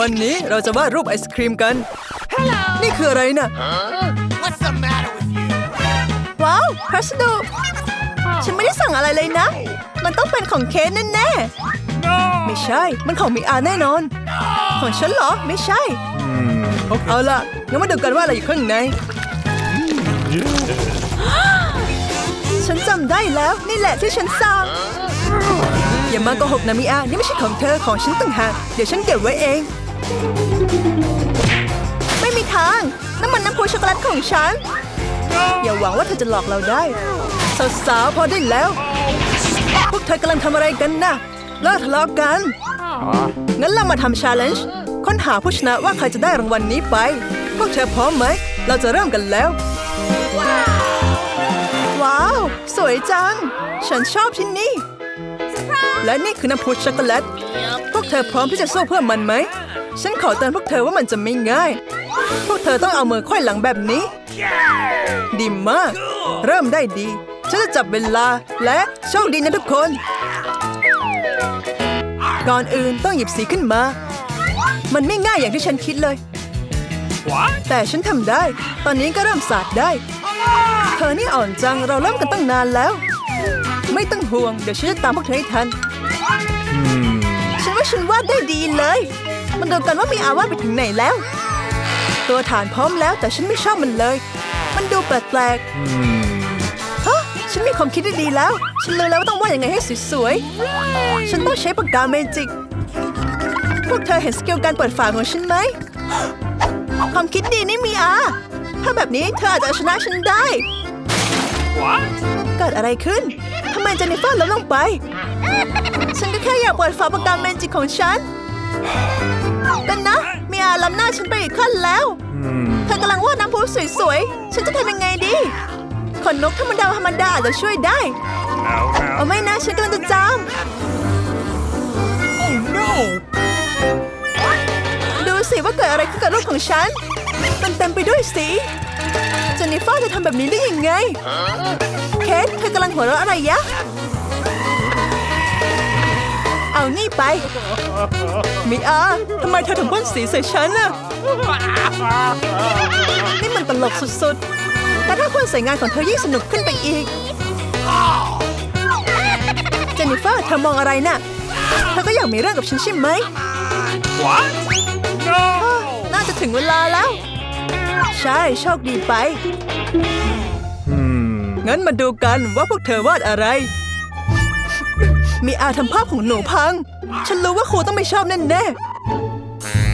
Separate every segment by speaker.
Speaker 1: วันนี้เราจะวาดรูปไอศครีมกันนี่คืออะไรน่ะ
Speaker 2: What's the matter with you?
Speaker 1: ว้าวพัสดุฉันไม่ได้สั่งอะไรเลยนะ มันต้องเป็นของเคนแน่ๆไม่ใช่ มันของมิอาแน่นอน ของฉันเหรอ ไม่ใช่ เอาล่ะงั้นมาดูกันว่าอะไรอยู่ข้างใน ฉันจำได้แล้ว นี่แหละที่ฉันสั่ง อย่ามาโกหกนะมิอานี่ไม่ใช่ของเธอของฉันต่างหากเดี๋ยวฉันเก็บไว้เอง ไม่มีทางน้ำมันน้ำพุช็อกโกแลตของฉัน อย่าหวังว่าเธอจะหลอกเราได้สาวๆพอได้แล้ว พวกเธอกำลังทำอะไรกันนะเลิกทะเลาะกัน งั้นเรามาทำชาเลนจ์ค้นหาผู้ชนะว่าใครจะได้รางวัลนนี้ไป พวกเธอพร้อมไหม เราจะเริ่มกันแล้ว ว้าว สวยจัง ฉันชอบที่นี่ และนี่คือน้ำพุช็อกโกแลต พวกเธอพร้อมที่จะสู้เพื่อมันไหม ฉันขอเตือนพวกเธอว่ามันจะไม่ง่าย พวกเธอต้องเอามือค่อยหลังแบบนี้ ดีมาก เริ่มได้ดี ฉันจะจับเวลาและโชคดีนะทุกคน ก่อนอื่นต้องหยิบสีขึ้นมา มันไม่ง่ายอย่างที่ฉันคิดเลย
Speaker 2: What?
Speaker 1: แต่ฉันทำได้ ตอนนี้ก็เริ่มสาดได้ เธอนี่อ่อนจัง เราเริ่มกันตั้งนานแล้ว ไม่ต้องห่วง เดี๋ยวฉันจะตามพวกเธอให้ทัน ฉันว่าฉันวาดได้ดีเลย มันดูกันว่ามีอาวาดไปถึงไหนแล้ว ตัวฐานพร้อมแล้วแต่ฉันไม่ชอบมันเลย มันดูแปลกๆฮะฉันมีความคิดที่ดีแล้ว ฉันรู้แล้วว่าต้องวาดยังไงให้สวยๆ ฉันต้องใช้ปากกาเมจิก พวกเธอเห็นสกิลการเปิดฝาของฉันไหม ความคิดดีนี่มีอา ถ้าแบบนี้เธออาจจะเอาชนะฉันได้
Speaker 2: What?
Speaker 1: เกิดอะไรขึ้น ทำไมเจนนิเฟอร์ล้มลงไป ฉันก็แค่อยากเปิดฝาปากกาเมจิกของฉันกันนะมีอาล้ำหน้าฉันไปอีกขั้นแล้ว เธอกำลังวาดน้ำพุสวยๆ ฉันจะทำยังไงดี ขนนกธรรมดาธรรมดาอาจจะช่วยได้
Speaker 2: No,
Speaker 1: เอา
Speaker 2: no.
Speaker 1: ไม่นะ ฉันกำลังจะจาม
Speaker 2: Oh no!
Speaker 1: ดูสิว่าเกิดอะไรขึ้นกับรูปของฉัน มันเต็มไปด้วยสีเจนนิเฟอร์จะทำแบบนี้ได้ยังไง เคทเธอกำลังหัวเราะอะไรยะ เอานี่ไป มิอาทำไมเธอถึงพ่นสีใส่ฉันน่ะ นี่มันตลกสุดๆ แต่ถ้าพ่นใส่งานของเธอยิ่งสนุกขึ้นไปอีก เจนนิเฟอร์เธอมองอะไรน่ะ เธอก็อยากมีเรื่องกับฉันใช่ไหม
Speaker 2: What? No!
Speaker 1: น่าจะถึงเวลาแล้ว ใช่โชคดีไป งั้นมาดูกันว่าพวกเธอวาดอะไร มีอาทำภาพของหนูพัง ฉันรู้ว่าครูต้องไม่ชอบแน่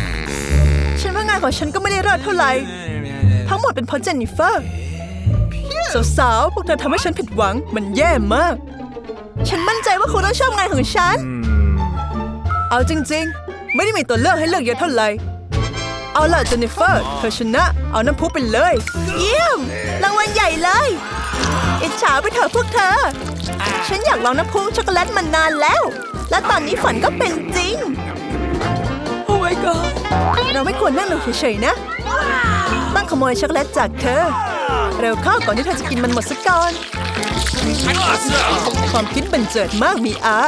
Speaker 1: ๆฉันว่างานของฉันก็ไม่ได้รอดเท่าไหร่ ทั้งหมดเป็นเพราะเจนนิเฟอร์ สาวๆ พวกเธอทำให้ฉันผิดหวัง มันแย่มาก ฉันมั่นใจว่าครูต้องชอบงานของฉัน เอาจริง ๆ ไม่ได้มีตัวเลือกให้เลือกเยอะเท่าไหร่ เอาล่ะเจนนิเฟอร์ เธอชนะ เอาน้ำพุไปเลย เยี่ยม รางวัลใหญ่เลย อิจฉาไปเถอะพวกเธอ ฉันอยากลองน้ำพุช็อกโกแลตมานานแล้ว และตอนนี้ฝันก็เป็นจริง โอ้ my god เราไม่ควรนั่งลงเฉยๆนะ ต้องขโมยช็อกโกแลตจากเธอ เร็วเข้าก่อนที่เธอจะกินมันหมดซะก่อน ความคิดบันเจิดมากมีอา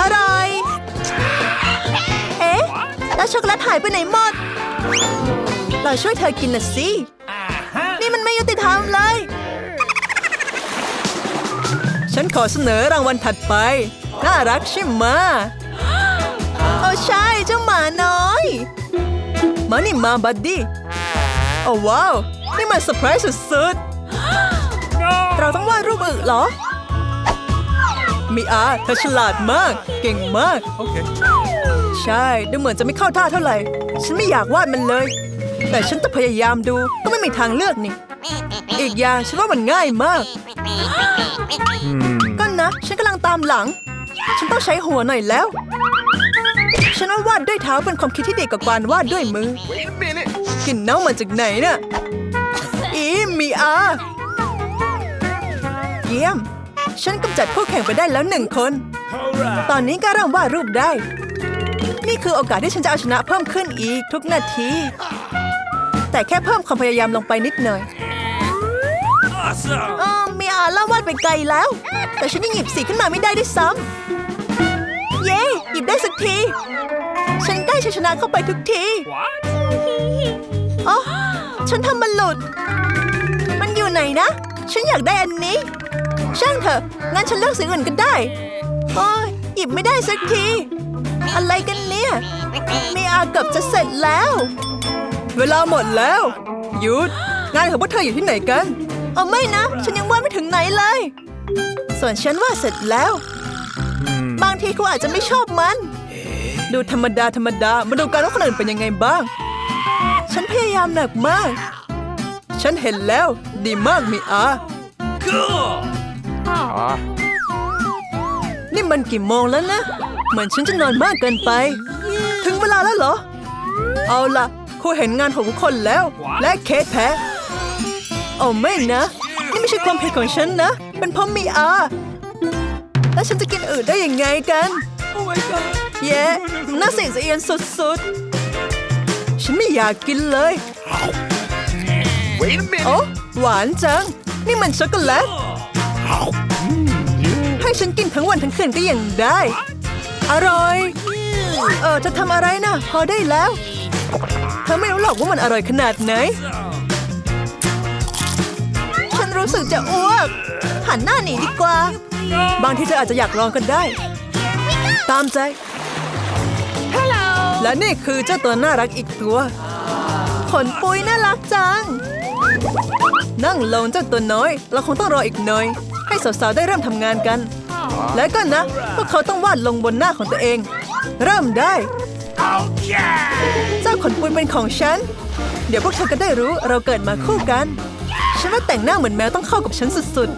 Speaker 1: อร่อย แล้วช็อกโกแลตหายไปไหนหมด เราช่วยเธอกินน่ะสิ นี่มันไม่ยุติธรรมเลย ฉันขอเสนอรางวัลถัดไป น่ารักใช่ไหมะโอ้ใช่เจ้าหมาน้อย มานี่มาบัดดี้โอ้ว้าว นี่มันเซอร์ไพรส์สุดๆ เราต้องวาดรูปอึเหรอ มีอาเธอฉลาดมาก เก่งมาก
Speaker 2: Okay.
Speaker 1: ใช่ ดูเหมือนจะไม่เข้าท่าเท่าไหร่ ฉันไม่อยากวาดมันเลย แต่ฉันจะพยายามดูก็ไม่มีทางเลือกนี่ อีกอย่างฉันว่ามันง่ายมาก ก็นะ ฉันกำลังตามหลัง ฉันต้องใช้หัวหน่อยแล้ว ฉันว่าวาดด้วยเท้าเป็นความคิดที่ดีกว่าการวาดด้วยมือ
Speaker 2: Wait a minute.
Speaker 1: กลิ่นเน่ามาจากไหนน่ะอีมีอาเยี่ยม ฉันกำจัดคู่แข่งไปได้แล้วหนึ่งคน
Speaker 2: Alright.
Speaker 1: ตอนนี้ก็เริ่มวาดรูปได้ นี่คือโอกาสที่ฉันจะเอาชนะเพิ่มขึ้นอีกทุกนาที แต่แค่เพิ่มความพยายามลงไปนิดหน่อย
Speaker 2: Awesome!
Speaker 1: เออมีอาเล่าวาดไปไกลแล้ว แต่ฉันยังหยิบสีขึ้นมาไม่ได้ด้วยซ้ำเย้หยิบดได้สักที ฉันใกล้ชัยชนะเข้าไปทุกที
Speaker 2: What?
Speaker 1: อ๋อฉันทำมันหลุด มันอยู่ไหนนะ ฉันอยากได้อันนี้ ช่างเถอะ งั้นฉันเลือกสิ่งอื่นก็ได้โอ้ยหยิบไม่ได้สักที อะไรกันเนี่ยมีอาเกับจะเสร็จแล้ว เวลาหมดแล้ว หยุด งานของพวกเธออยู่ที่ไหนกันเอาไม่นะ ฉันยังวาดไม่ถึงไหนเลย ส่วนฉันวาดเสร็จแล้ว บางทีคุณอาจจะไม่ชอบมัน ดูธรรมดาธรรมดามาดูกันว่าคนอื่นเป็นยังไงบ้าง ฉันพยายามหนักมาก ฉันเห็นแล้ว ดีมากมีอา
Speaker 2: Cool.
Speaker 1: นี่มันกี่โมงแล้วนะ เหมือนฉันจะนอนมากเกินไป ถึงเวลาแล้วเหรอ เอาล่ะครูเห็นงานของทุกคนแล้ว และเคสแพ้โอ้ไม่นะ นี่ไม่ใช่ความผิดของฉันนะ เป็นเพราะมีอาแล้วฉันจะกินอื่นได้ยังไงกัน
Speaker 2: Oh my god.
Speaker 1: เย้มันน่าเสียดสียนสุดๆ ฉันไม่อยากกินเลย
Speaker 2: Wait a minute.
Speaker 1: โอ้หวานจัง นี่มันช็อกโกแลตให้ฉันกินทั้งวันทั้งคืนก็ยังได้ อร่อย เออจะทำอะไรนะพอได้แล้วเธอไม่รู้หรอกว่ามันอร่อยขนาดไหน ฉันรู้สึกจะอ้วก หันหน้าหนีดีกว่า บางทีเธออาจจะอยากลองกันได้ ตามใจ และนี่คือเจ้าตัวน่ารักอีกตัว ขนปุยน่ารักจัง นั่งลงเจ้าตัวน้อย เราคงต้องรออีกหน่อย ให้สาวๆได้เริ่มทำงานกัน และก็นะพวกเขาต้องวาดลงบนหน้าของตัวเอง เริ่มได้
Speaker 2: Okay.
Speaker 1: เจ้าขนปุยเป็นของฉัน เดี๋ยวพวกเธอก็ได้รู้เราเกิดมาคู่กัน ฉันว่าแต่งหน้าเหมือนแมวต้องเข้ากับฉันสุด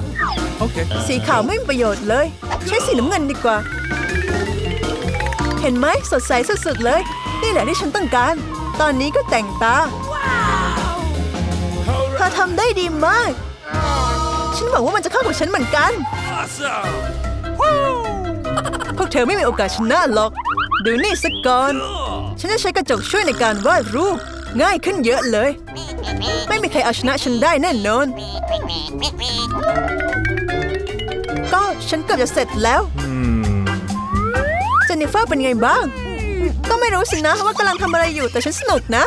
Speaker 2: Okay.
Speaker 1: ๆสีขาวไม่มีประโยชน์เลย ใช้สีน้ำเงินดีกว่า เห็นไหมสดใสสุดๆเลย นี่แหละที่ฉันต้องการ ตอนนี้ก็แต่งตาเธอทำได้ดีมาก ฉันหวังว่ามันจะเข้ากับฉันเหมือนกัน
Speaker 2: Awesome.
Speaker 1: พวกเธอไม่มีโอกาสชนะหรอก ดูนี่สักก่อน ฉันจะใช้กระจกช่วยในการวาดรูป ง่ายขึ้นเยอะเลย ไม่มีใครเอาชนะฉันได้แน่นอน ก็ฉันเกือบจะเสร็จแล้วเจนนิเฟอร์เป็นไงบ้าง ก็ไม่รู้สินะว่ากำลังทำอะไรอยู่แต่ฉันสนุกนะ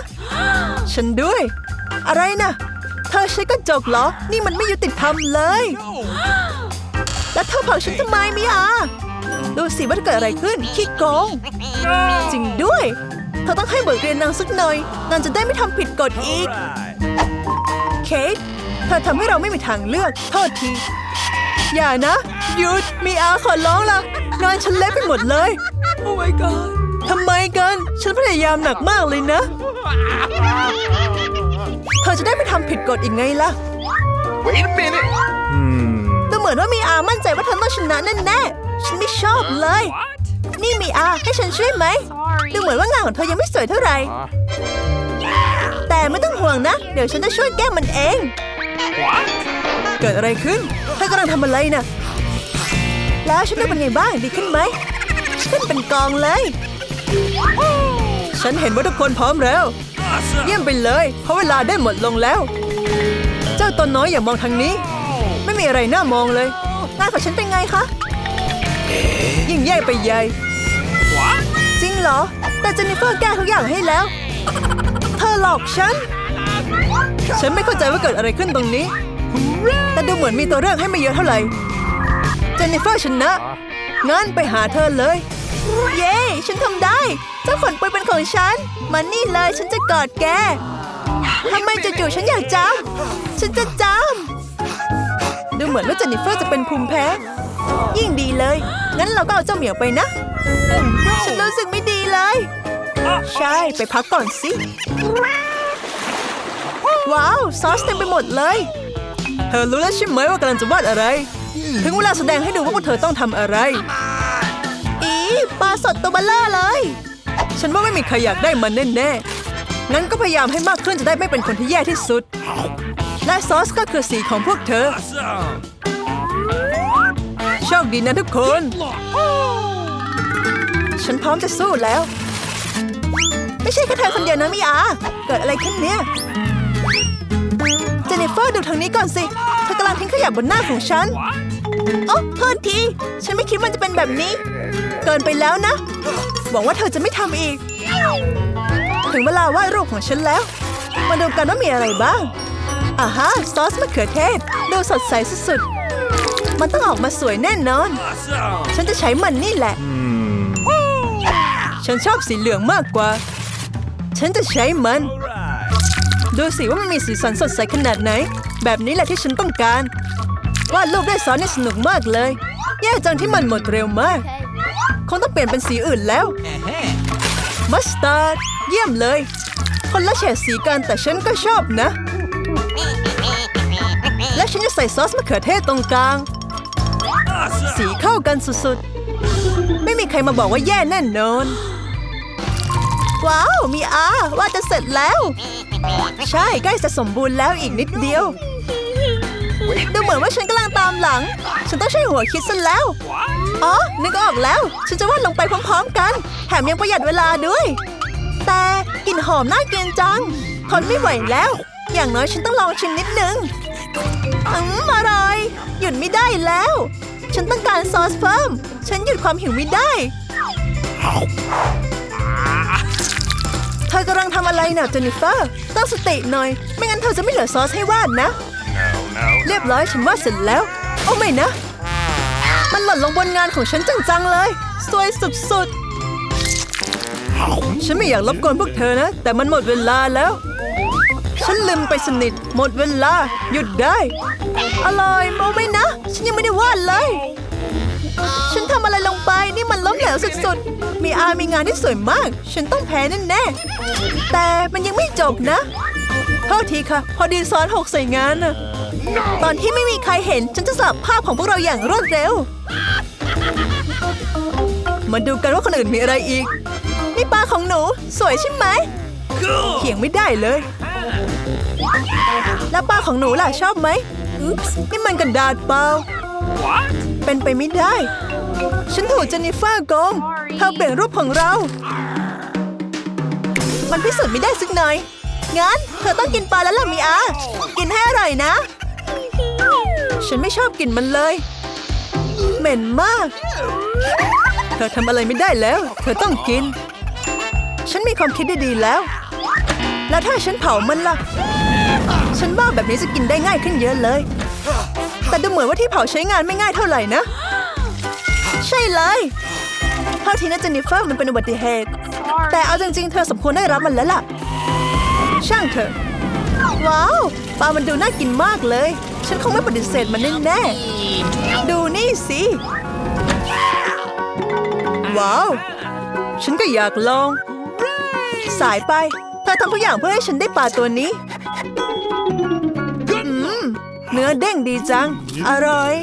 Speaker 1: ฉันด้วย อะไรนะ เธอใช้กระจกเหรอ นี่มันไม่ยุติธรรมเลย แล้วเธอผลักฉันทำไมมิอาดูสิว่าเกิดอะไรขึ้นขี้โกง จริงด้วย เธอต้องให้บทเรียนนางสักหน่อยนางจะได้ไม่ทำผิดกฎอีก
Speaker 2: Right.
Speaker 1: เคทเธอทำให้เราไม่มีทางเลือกโทษที อย่านะหยุดมีอาขอร้องละงานฉันเละไปหมดเลย โอ้ my god ทำไมกัน ฉันพยายามหนักมากเลยนะ เธอจะได้ไม่ทำผิดกฎอีกไงล่ะ
Speaker 2: Wait a minute.
Speaker 1: ดูเหมือนว่ามีอามั่นใจว่าเธอต้องชนะแน่ๆฉันไม่ชอบเลย
Speaker 2: What?
Speaker 1: นี่มีอาให้ฉันช่วยไหม ดูเหมือนว่างานของเธอยังไม่สวยเท่าไหร่ แต่ไม่ต้องห่วงนะ เดี๋ยวฉันจะช่วยแก้มันเอง
Speaker 2: What?
Speaker 1: เกิดอะไรขึ้นเธอกำลังทำอะไรนะแล้วฉันได้เป็นไงบ้างดีขึ้นไหมขึ้นเป็นกองเลย ฉันเห็นว่าทุกคนพร้อมแล้ว
Speaker 2: Awesome.
Speaker 1: เยี่ยมไปเลย เพราะเวลาได้หมดลงแล้ว เจ้าตัวน้อยอย่ามองทางนี้ไม่มีอะไรน่ามองเลยงานของฉันเป็นไงคะยิ่งแย่ไปใหญ่
Speaker 2: What?
Speaker 1: จริงเหรอ แต่เจนนิเฟอร์แก้ทุกอย่างให้แล้ว เธอหลอกฉัน ฉันไม่เข้าใจว่าเกิดอะไรขึ้นตรงนี้ แต่ดูเหมือนมีตัวเรื่องให้ไม่เยอะเท่าไหร่ เจนนิเฟอร์ชนะงั้นไปหาเธอเลย เย้ ฉันทำได้ เจ้าขนปุยเป็นของฉันมานี่เลยฉันจะกอดแกทำไมจู่ๆฉันอยากจำฉันจะจำ ดูเหมือนว่าเจนนิเฟอร์จะเป็นภูมิแพ้ ยิ่งดีเลย งั้นเราก็เอาเจ้าเหมียวไปนะ ฉันรู้สึกไม่ดีเลย ใช่ ไปพักก่อนสิ ว้าว ซอสเต็มไปหมดเลย เธอรู้แล้วใช่ไหมว่ากำลังจะวาดอะไร ถึงเวลาแสดงให้ดูว่าพวกเธอต้องทำอะไร อีปลาสดตัวเบลเลอร์เลย ฉันว่าไม่มีใครอยากได้มันแน่ๆงั้นก็พยายามให้มากขึ้นจะได้ไม่เป็นคนที่แย่ที่สุด และซอสก็คือสีของพวกเธอ โชคดีนะทุกคน ฉันพร้อมจะสู้แล้ว ไม่ใช่แค่เธอคนเดียวนะมิอาเกิดอะไรขึ้นเนี่ย เจเนฟเฟอร์ดูทางนี้ก่อนสิ เธอกำลังทิ้งขยะบนหน้าของฉัน โอ้โทษที ฉันไม่คิดมันจะเป็นแบบนี้ เกินไปแล้วนะ หวังว่าเธอจะไม่ทำอีก ถึงเวลาวาดรูปของฉันแล้ว มาดูกันว่ามีอะไรบ้าง อ่าฮะซอสมะเขือเทศ ดูสดใสสุดๆ มันต้องออกมาสวยแน่นอน
Speaker 2: Awesome.
Speaker 1: ฉันจะใช้มันนี่แหละ ฉันชอบสีเหลืองมากกว่า ฉันจะใช้มัน
Speaker 2: Alright.
Speaker 1: ดูสิว่ามันมีสีสันสดใสขนาดไหน แบบนี้แหละที่ฉันต้องการ วาดรูปด้วยซอสนี่สนุกมากเลย แย่จังที่มันหมดเร็วมาก คงต้องเปลี่ยนเป็นสีอื่นแล้ว มัสตาร์ดเยี่ยมเลย คนละเฉดสีกันแต่ฉันก็ชอบนะและฉัน จะใส่ซอสมะเขือเทศตรงกลาง สีเข้ากันสุดๆ ไม่มีใครมาบอกว่าแย่แน่นอน ว้าว มีอาว่าจะเสร็จแล้ว ใช่ ใกล้จะสมบูรณ์แล้วอีกนิดเดียว ดูเหมือนว่าฉันกำลังตามหลัง ฉันต้องใช้หัวคิดซะแล้ว อ๋อ นึกออกแล้ว ฉันจะวาดลงไปพร้อมๆกัน แถมยังประหยัดเวลาด้วย แต่กลิ่นหอมน่ากินจังทนไม่ไหวแล้ว อย่างน้อยฉันต้องลองชิมนิดนึง อืมอร่อย หยุดไม่ได้แล้ว ฉันต้องการซอสเพิ่ม ฉันหยุดความหิวไม่ได้ เธอกำลังทำอะไรน่ะเจนนิเฟอร์ ตั้งสติหน่อย ไม่งั้นเธอจะไม่เหลือซอสให้วาดนะ
Speaker 2: No, no.
Speaker 1: เรียบร้อยฉันวาดเสร็จแล้ว โอ้ไม่นะ มันหล่นลงบนงานของฉันจังๆเลยสวยสุดๆ ฉันไม่อยากรบกวนพวกเธอนะ แต่มันหมดเวลาแล้ว ฉันลืมไปสนิท หมดเวลา หยุดได้ อร่อยโมไม่นะ ฉันยังไม่ได้วาดเลย ฉันทำอะไรลงไปนี่มันล้มเหลวสุดๆ มีอามีงานที่สวยมาก ฉันต้องแพ้แน่ๆแต่มันยังไม่จบนะโทษทีค่ะ พอดีซ้อนหกใส่งานน่ะตอนที่ไม่มีใครเห็น ฉันจะสลับภาพของพวกเราอย่างรวดเร็ว มาดูกันว่าคนอื่นมีอะไรอีก นี่ปลาของหนู สวยใช่ไหมเถียงไม่ได้เลย แล้วปลาของหนูล่ะชอบไหมอุ๊ปส์นี่มันกระดาษเปล่า
Speaker 2: What?
Speaker 1: เป็นไปไม่ได้ ฉันถูกเจนนิเฟอร์โกงเธอเปลี่ยนรูปของเรา มันพิสูจน์ไม่ได้สักหน่อย งั้น เธอต้องกินปลาแล้วล่ะมีอา กินให้อร่อยนะ ฉันไม่ชอบกลิ่นมันเลย เหม็นมาก เธอทำอะไรไม่ได้แล้ว เธอต้องกิน ฉันมีความคิดดีๆแล้ว แล้วถ้าฉันเผามันล่ะ ฉันว่าแบบนี้จะกินได้ง่ายขึ้นเยอะเลย แต่ดูเหมือนว่าที่เผาใช้งานไม่ง่ายเท่าไหร่นะ ใช่เลยเท่าที่นะเจนนิเฟอร์มันเป็นอุบัติเหตุ แต่เอาจริง ๆ เธอสมควรได้รับมันแล้วล่ะ ช่างเถอะ ว้าวปลามันดูน่ากินมากเลย ฉันคงไม่ปฏิเสธมันแน่ๆดูนี่สิ ว้าว ฉันก็อยากลอง สายไป เธอทำทุกอย่างเพื่อให้ฉันได้ปลาตัวนี้ เนื้อเด้งดีจัง อร่อย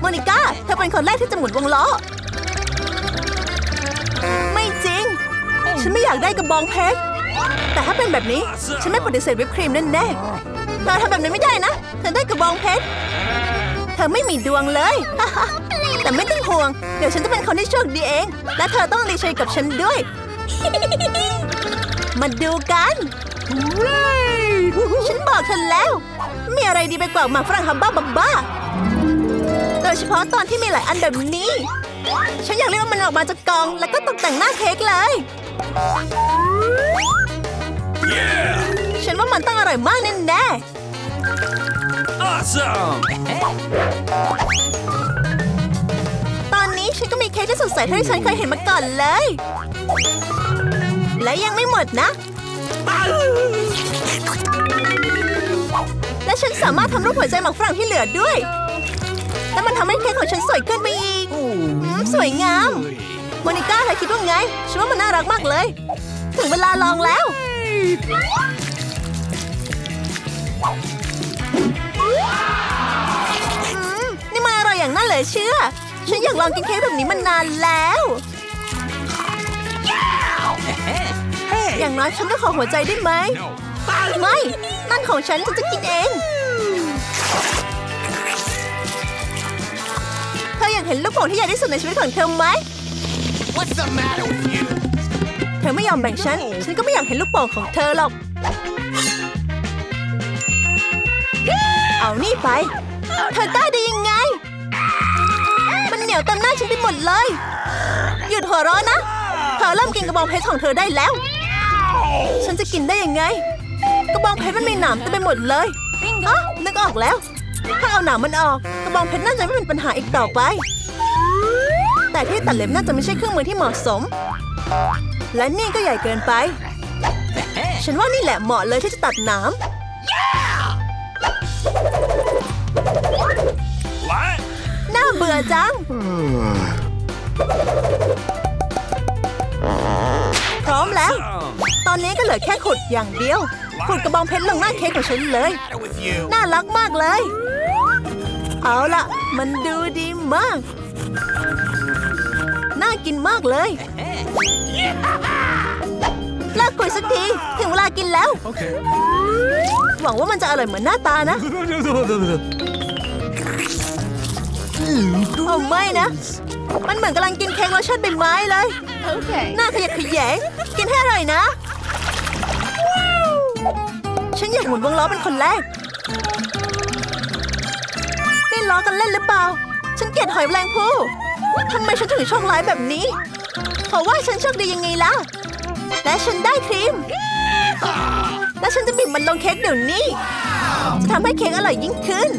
Speaker 1: โมนิก้า เธอเป็นคนแรกที่จะหมุนวงล้อ ไม่จริง ฉันไม่อยากได้กระบองเพชร แต่ถ้าเป็นแบบนี้ ฉันไม่ปฏิเสธวิปครีมแน่ๆเธอทำแบบนั้นไม่ได้นะ เธอได้กระบองเพชร เธอไม่มีดวงเลย แต่ไม่ต้องห่วง เดี๋ยวฉันจะเป็นคนที่โชคดีเอง และเธอต้องดีใจกับฉันด้วย มาดูกันฉันบอกเธอแล้ว มีอะไรดีไปกว่าหมากฝรั่งฮัมบ้าบับบ้าโดยเฉพาะตอนที่มีหลายอันแบบนี้ ฉันอยากเรียกว่ามันออกมาจากกล่อง แล้วก็ตกแต่งหน้าเค้กเลย
Speaker 2: Yeah.
Speaker 1: ฉันว่ามันต้องอร่อยมากแน่
Speaker 2: Awesome.
Speaker 1: ๆตอนนี้ฉันก็มีเค้กที่สดใสเท่าที่ฉันเคยเห็นมาก่อนเลย และยังไม่หมดนะ และฉันสามารถทำรูปหัวใจหมากฝรั่งที่เหลือด้วย และมันทำให้เค้กของฉันสวยขึ้นไปอีกอืมสวยงามโมนิก้าเธอคิดว่าไง ฉันว่ามันน่ารักมากเลย ถึงเวลาลองแล้ว อืมนี่มันอร่อยอย่างน่าเหลือเชื่อ ฉันอยากลองกินเค้กแบบนี้มานานแล้ว อย่างน้อยฉันก็ขอหัวใจได้ไหม ไม่ นั่นของฉันฉันจะกินเอง เธออยากเห็นลูกโป่งที่ใหญ่ที่สุดในชีวิตของเธอไหม
Speaker 2: What's the matter with you?
Speaker 1: เธอไม่ยอมแบ่งฉัน ฉันก็ไม่อยากเห็นลูกโป่งของเธอหรอก เอานี่ไป เธอกล้าได้ยังไงวเต็มหน้าฉันไปหมดเลย หยุดหัวเร้อนนะ เธอเริ่มกินกระบองเพชรของเธอได้แล้ว ฉันจะกินได้ยังไง กระบองเพชรมันมีหนามเต็มไปหมดเลยอ๋อนึกออกแล้ว ถ้าเอาหนามมันออก กระบองเพชรน่าจะไม่เป็นปัญหาอีกต่อไป แต่ที่ตัดเล็บน่าจะไม่ใช่เครื่องมือที่เหมาะสม และนี่ก็ใหญ่เกินไป ฉันว่านี่แหละเหมาะเลยที่จะตัดหนาม
Speaker 2: What?
Speaker 1: น่าเบื่อจังพร้ อมแล้ว
Speaker 2: Um,
Speaker 1: ตอนนี้ก็เหลือแค่ขุดอย่างเดียว ขุดกระบองเพชรลงหน้าเค้กของฉันเลย
Speaker 2: matter with you?
Speaker 1: น่ารักมากเลย เอาละมันดูดีมาก น่ากินมากเลยเลิกคุยสักที ถึงเวลากินแล้ว
Speaker 2: Okay.
Speaker 1: หวังว่ามันจะอร่อยเหมือนหน้าตานะโอ้ไม่นะ มันเหมือนกำลังกินเค้กรสชาติใบไม้เลย
Speaker 3: Okay.
Speaker 1: หน้าขยักขยงกินให้ อร่อยนะ ฉันอยากหมุนวงล้อเป็นคนแรก นี่ล้อกันเล่นหรือเปล่า ฉันเกลียดหอยแมลงภู่ทำไมฉันถึงโชคร้ายแบบนี้ เพราะว่าฉันโชคดียังไงล่ะ และฉันได้ครีม และฉันจะบีบมันลงเค้กเดี๋ยวนี้ จะทำให้เค้กอร่อยยิ่งขึ้น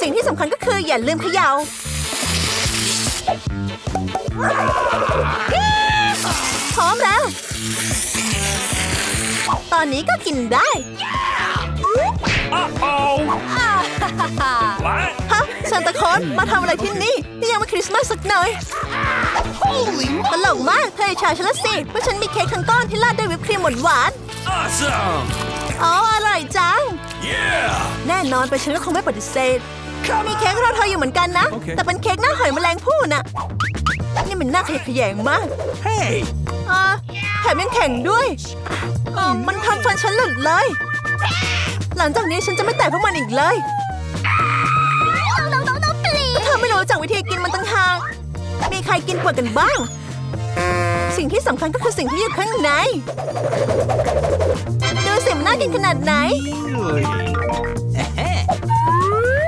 Speaker 1: สิ่งที่สำคัญก็คืออย่าลืมเขย่า พร้อมแล้ว ตอนนี้ก็กินได้
Speaker 2: Uh-oh. What?
Speaker 1: ฮะซานตาคลอนมาทำอะไรที่นี่ นี่ยังไม่คริสต์มาสสักหน่อย
Speaker 2: Holy
Speaker 1: ตลกมากเธออิจฉาฉันละสิเพราะฉันมีเค้กทั้งก้อนที่ราดด้วยวิปครีมหวาน
Speaker 2: awesome!
Speaker 1: ๆอ๋ออร่อยจัง
Speaker 2: Yeah!
Speaker 1: แน่นอนไปฉันก็คงไม่ปฏิเสธมีเค้กรอเธออยู่เหมือนกันนะ
Speaker 2: โอเค
Speaker 1: แต่เป็นเค้กหน้าหอยแมลงภู่น่ะ นี่มันน่าขยะแขยงมาก
Speaker 2: Hey!
Speaker 1: อ่าแถมยังแข็งด้วยอ่ามันทำฟันฉันหลุดเลย หลังจากนี้ฉันจะไม่แตะพวกมันอีกเลย
Speaker 3: No, no, no, no, please.
Speaker 1: เธอไม่รู้จักวิธีกินมันตั้งหากมีใครกินเปลือกกันบ้าง สิ่งที่สำคัญก็คือสิ่งที่อยู่ข้างใน ดูสิมันน่ากินขนาดไหน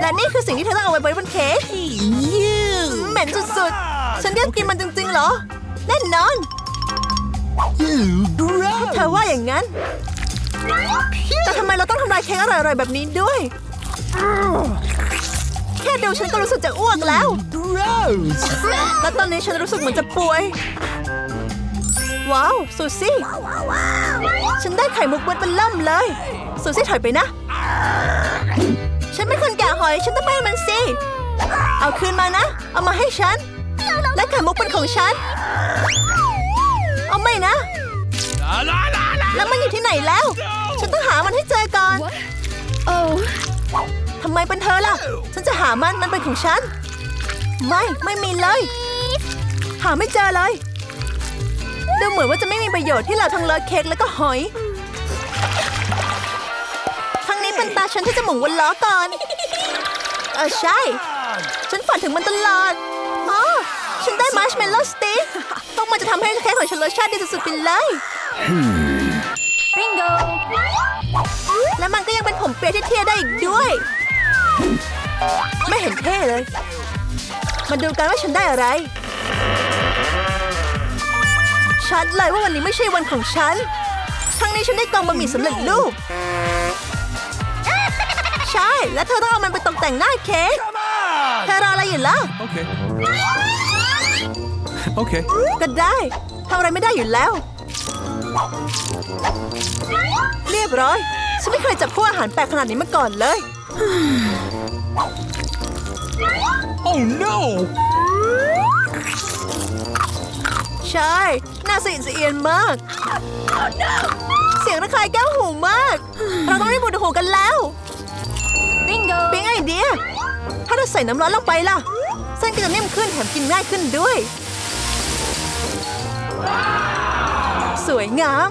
Speaker 1: และนี่คือสิ่งที่เธอต้องเอาไว้บนเค้กเหม็นสุดๆ ฉันเรียกกินมันจริงๆเหรอ แน่นอนเธอว่าอย่างนั้น แต่ทำไมเราต้องทำลายเค้กอร่อยๆแบบนี้ด้วย แค่ดูฉันก็รู้สึกจะอ้วกแล้ว และตอนนี้ฉันรู้สึกเหมือนจะป่วย ว้าวซูซี่ ฉันได้ไข่มุกเบิดเป็นล่ำเลย ซูซี่ถอยไปนะ ฉันเป็นคนแกะหอย ฉันต้องไปให้มันสิ เอาคืนมานะ เอามาให้ฉัน และไข่มุกเป็นของฉัน เอาไม่นะ
Speaker 2: La la la la!
Speaker 1: แล้วมันอยู่ที่ไหนแล้ว ฉันต้องหามันให้เจอก่อน
Speaker 3: Oh.
Speaker 1: ทำไมเป็นเธอล่ะ ฉันจะหามันมันเป็นของฉัน ไม่ ไม่มีเลย หาไม่เจอเลย ดูเหมือนว่าจะไม่มีประโยชน์ที่เราทั้งเลอะเค้กแล้วก็หอยทั้งนี้เป็นตาฉันที่จะหมุนวนล้อก่อน เออใช่ ฉันฝันถึงมันตลอดอ๋อ ฉันได้มาร์ชเมลโล่สติ๊กพวกมันจะทำให้เค้กของฉันรสชาติดีสุดๆไปเลย
Speaker 3: Bingo.
Speaker 1: และมันก็ยังเป็นผมเปียที่เท่ได้อีกด้วย ไม่เห็นเท่เลย มาดูกันว่าฉันได้อะไร ชัดเลยว่าวันนี้ไม่ใช่วันของฉัน ครั้งนี้ฉันได้กล่องบะหมี่สำเร็จรูป ใช่ และเธอต้องเอามันไปตกแต่งหน้าเค้ก
Speaker 2: Come on!
Speaker 1: เธอรออะไรอยู่ล่ะ
Speaker 2: Okay. Okay.
Speaker 1: ก็ได้ทำอะไรไม่ได้อยู่แล้ว เรียบร้อย ฉันไม่เคยจับคู่อาหารแปลกขนาดนี้มาก่อนเลย
Speaker 2: Oh no!
Speaker 1: ใช่ น่าสะอิดสะเอียนมาก เสียงระคายแก้วหูมาก เราต้องรีบบูดหูกันแล้ว
Speaker 3: Bingo.
Speaker 1: ปิ๊งไอเดีย ถ้าเราใส่น้ำร้อนลงไปล่ะเส้นก็จะนิ่มขึ้นแถมกินง่ายขึ้นด้วย สวยงาม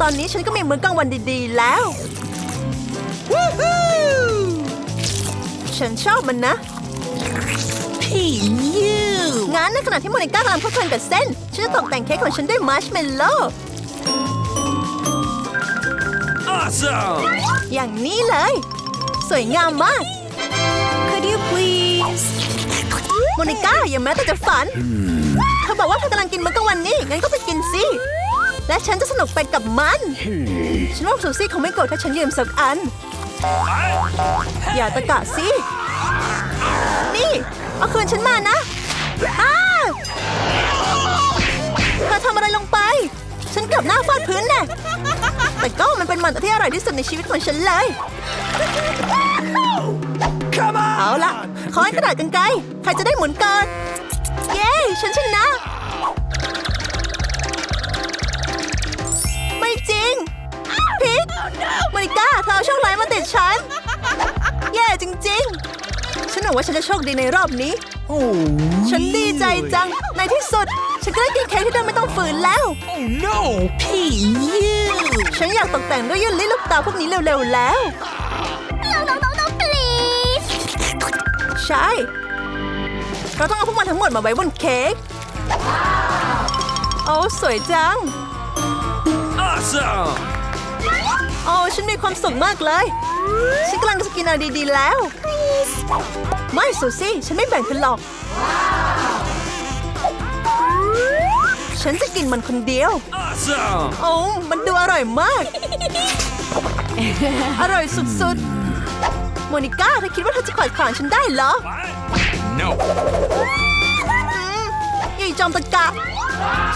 Speaker 1: ตอนนี้ฉันก็มีมื้อกลางวันดีๆแล้วฉันชอบมันนะงั้นในขณะที่โมนิก้ากำลังเพลิดเพลินกับเส้น ฉันจะตกแต่งเค้กของฉันด้วยมาร์ชเมลโล่
Speaker 2: Awesome!
Speaker 1: อย่างนี้เลย สวยงามมาก
Speaker 3: Could you please
Speaker 1: โมนิก้าอย่าแม้แต่จะฝัน เธอบอกว่าเธอกำลังกินมื้อกลางวันนี้ งั้นก็ไปกินสิ และฉันจะสนุกไปกับมัน ฉันว่าซูซี่คงไม่โกรธถ้าฉันยืมสักอัน อย่าตะกะสิ นี่ เอาคืนฉันมานะอ้าเธอทำอะไรลงไป ฉันเกือบหน้าฟาดพื้นแน่แต่ก็มันเป็นมันที่อร่อยที่สุดในชีวิตของฉันเลย
Speaker 2: Come on!
Speaker 1: เอาละขอให้กระดาษกันไกลใครจะได้หมุนก่อน เย้ ฉันชนะ ไม่จริง พิกมาริก้าเธอเอาโชคร้ายมาติดฉัน แย่จริง ๆ ฉันหวังว่าฉันจะโชคดีในรอบนี้
Speaker 2: Oh,
Speaker 1: ฉันดีใจจัง ในที่สุด ฉันก็ได้กินเค้กที่เดินไม่ต้องฝืนแล้ว
Speaker 2: oh no! P, you!
Speaker 1: ฉันอยากตกแต่งด้วยเยันลิลูกตาพวกนี้เร็วๆแล้ว
Speaker 3: No, no, no, no, please.
Speaker 1: ใช่ เราต้องเอาพวกมันทั้งหมดมาไว้บนเค้กโอ้สวยจัง
Speaker 2: Awesome!
Speaker 1: โอ้ฉันมีความสุขมากเลย ฉันกำลังจะกินอะไรดีๆแล้ว ไม่ซูซี่ ฉันไม่แบ่งเธอหรอก ฉันจะกินมันคนเดียว
Speaker 2: Awesome!
Speaker 1: โอ้มันดูอร่อยมาก อร่อยสุดๆ โมนิก้าเธอคิดว่าเธอจะขวาดขวางฉันได้เหรอ
Speaker 2: No!
Speaker 1: ยายจอมตะกะ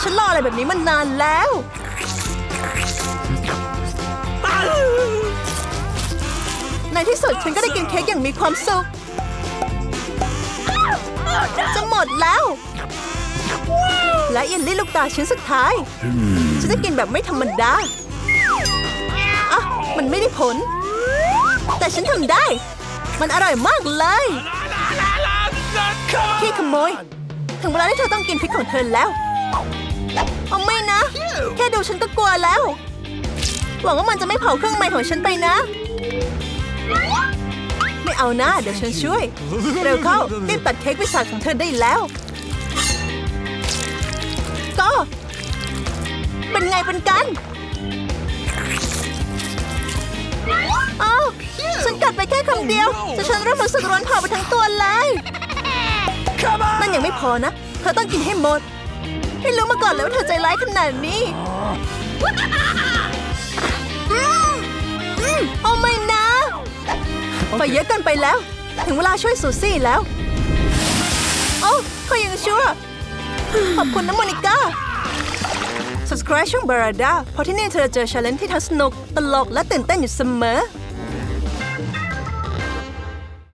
Speaker 1: ฉันรออะไรแบบนี้มานานแล้วในที่สุดฉันก็ได้กินเค้กอย่างมีความสุข จะหมดแล้ว และเยลลี่ลูกตาชิ้นสุดท้าย ฉันจะกินแบบไม่ธรรมดาอะมันไม่ได้ผล แต่ฉันทำได้ มันอร่อยมากเลย พี่ขโมย ถึงเวลาที่เธอต้องกินพริกของเธอแล้วเอาไม่นะ แค่ดูฉันก็กลัวแล้ว หวังว่ามันจะไม่เผาเครื่องในของฉันไปนะ ไม่เอานะ เดี๋ยวฉันช่วย เร็วเข้ารีบตัดเค้กพิซซ่าของเธอได้แล้ว ก็ เป็นไงเป็นกันอ้าวฉันกัดไปแค่คำเดียวแต่ฉันเริ่มรู้สึกร้อนเผาไปทั้งตัวเลย
Speaker 2: Come on!
Speaker 1: นั่นยังไม่พอนะ เธอต้องกินให้หมด ไม่รู้มาก่อนเลยว่าเธอใจร้ายขนาดนี้อืมอืมโอ้ไม่นะไฟเยอะเกินไปแล้ว ถึงเวลาช่วยซูซี่แล้ว โอ้เขายังชั่วขอบคุณนะโมนิก้า subscribe ช่องบาราดาเพราะที่นี่เธอจะเจอชาเลนจ์ที่ทั้งสนุก ตลกและตื่นเต้นอยู่เสมอ